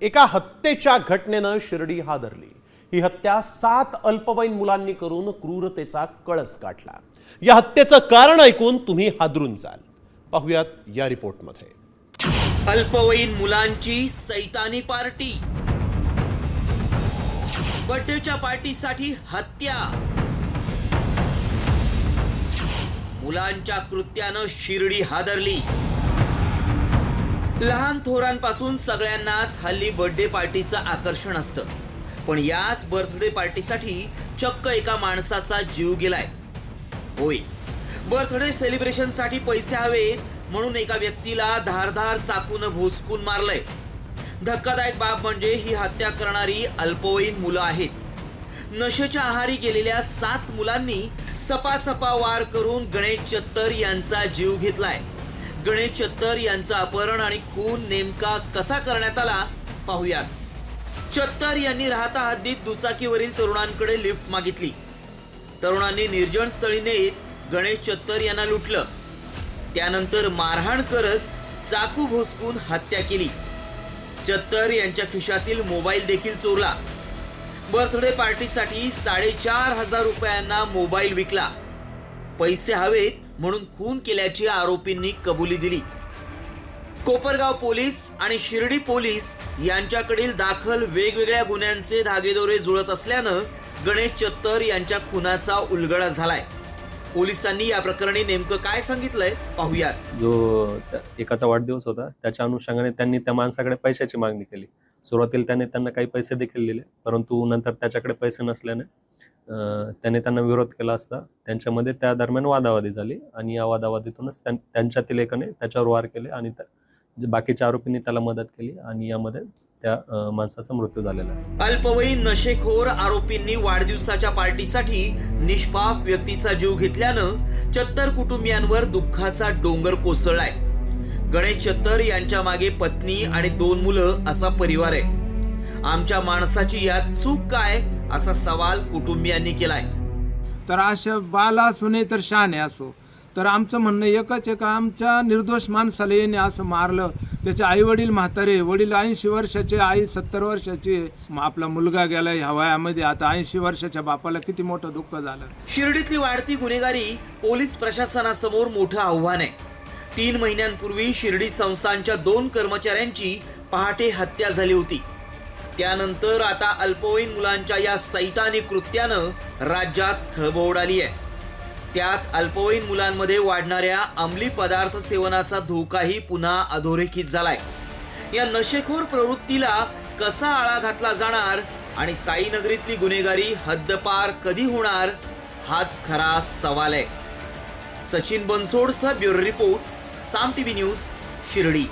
एका हत्येच्या घटनेनं शिर्डी हादरली. ही हत्या सात अल्पवयीन मुलांनी करून क्रूरतेचा कळस काढला या हत्येचं कारण ऐकून तुम्ही हादरून जाल. पाहुयात या रिपोर्टमध्ये. अल्पवयीन मुलांची सैतानी पार्टी. बर्थडेच्या पार्टीसाठी हत्या. मुलांच्या कृत्यानं शिर्डी हादरली. लहान थोरांपासून सगळ्यांनाच हल्ली बर्थडे पार्टीचं आकर्षण असतं. पण याच बर्थडे पार्टीसाठी चक्क एका माणसाचा जीव गेलाय. होय. बर्थडे सेलिब्रेशनसाठी पैसे हवेत म्हणून एका व्यक्तीला धारधार चाकून भोसकून मारलंय. धक्कादायक बाब म्हणजे ही हत्या करणारी अल्पवयीन मुलं आहेत. नशेच्या आहारी गेलेल्या सात मुलांनी सपासपा वार करून गणेश चत्तर यांचा जीव घेतलाय. गणेश चत्तर यांचं अपहरण आणि खून नेमका कसा करण्यात आला पाहूयात. चत्तर यांनी राहता हद्दीत दुचाकीवरील तरुणांकडे लिफ्ट मागितली. तरुणांनी निर्जन स्थळी नेत गणेश चत्तर यांना लुटलं. त्यानंतर मारहाण करत चाकू भोसकून हत्या केली. चत्तर यांच्या खिशातील मोबाईल देखील चोरला. बर्थडे पार्टीसाठी साडेचार हजार रुपयांना मोबाईल विकला. पैसे हवेत म्हणून खून केल्याची आरोपींनी कबुली दिली. कोपरगाव पोलीस आणि शिर्डी पोलीस यांच्याकडील दाखल वेगवेगळ्या गुन्ह्यांचे धागेदोरे जुळत असल्यानं गणेश चत्तर यांच्या खुनाचा उलगडा झालाय. पोलिसांनी या प्रकरणी नेमकं काय सांगितलंय पाहूयात. जो त्या- एकाचा वाढदिवस होता त्याच्या अनुषंगाने त्यांनी त्या माणसाकडे पैशाची मागणी केली. सुरुवातीला त्याने त्यांना काही पैसे देखील दिले परंतु नंतर त्याच्याकडे पैसे नसल्याने त्याने त्यांना विरोध केला असता. त्यांच्यामध्ये त्या दरम्यान वादावादी झाली आणि या वादावादीतूनच त्यांच्यातील एकाने त्याच्यावर वार केले आणि बाकीच्या आरोपींनी त्याला मदत केली आणि यामध्ये त्या माणसाचा मृत्यू झालेला अल्पवयीन नशेखोर आरोपींनी वाढदिवसाच्या पार्टीसाठी निष्पाप व्यक्तीचा जीव घेतल्यानं चत्तर कुटुंबियांवर दुःखाचा डोंगर कोसळलाय. गणेश चत्तर यांच्या मागे पत्नी आणि दोन मुलं असा परिवार आहे. आमच्या माणसाची यात चूक काय? असा सवाल कुटुंबियांनी केलाय. तर अशा बाला असू नाही तर शहाणे असो. तर आमचं म्हणणं एकच आहे का आमच्या निर्दोष माणसाला येणे असं मारलं त्याचे आई वडील म्हातारे वडील ऐंशी वर्षाचे आई सत्तर वर्षाची आपला मुलगा गेला ह्या वयामध्ये आता ऐंशी वर्षाच्या बापाला किती मोठं दुःख झालं. शिर्डीतली वाढती गुन्हेगारी पोलीस प्रशासनासमोर मोठं आव्हान आहे. तीन महिन्यांपूर्वी शिर्डी संस्थांच्या दोन कर्मचाऱ्यांची पहाटे हत्या झाली होती. त्यानंतर आता अल्पवयीन मुलांच्या या सैतानी कृत्यानं राज्यात खळबळ उडाली आहे. त्यात अल्पवयीन मुलांमध्ये वाढणाऱ्या अंमली पदार्थ सेवनाचा धोकाही पुन्हा अधोरेखित झालाय. या नशेखोर प्रवृत्तीला कसा आळा घातला जाणार आणि साईनगरीतली गुन्हेगारी हद्दपार कधी होणार हाच खरा सवाल आहे. Sachin बनसोडचा bureau report Saam TV news Shirdi.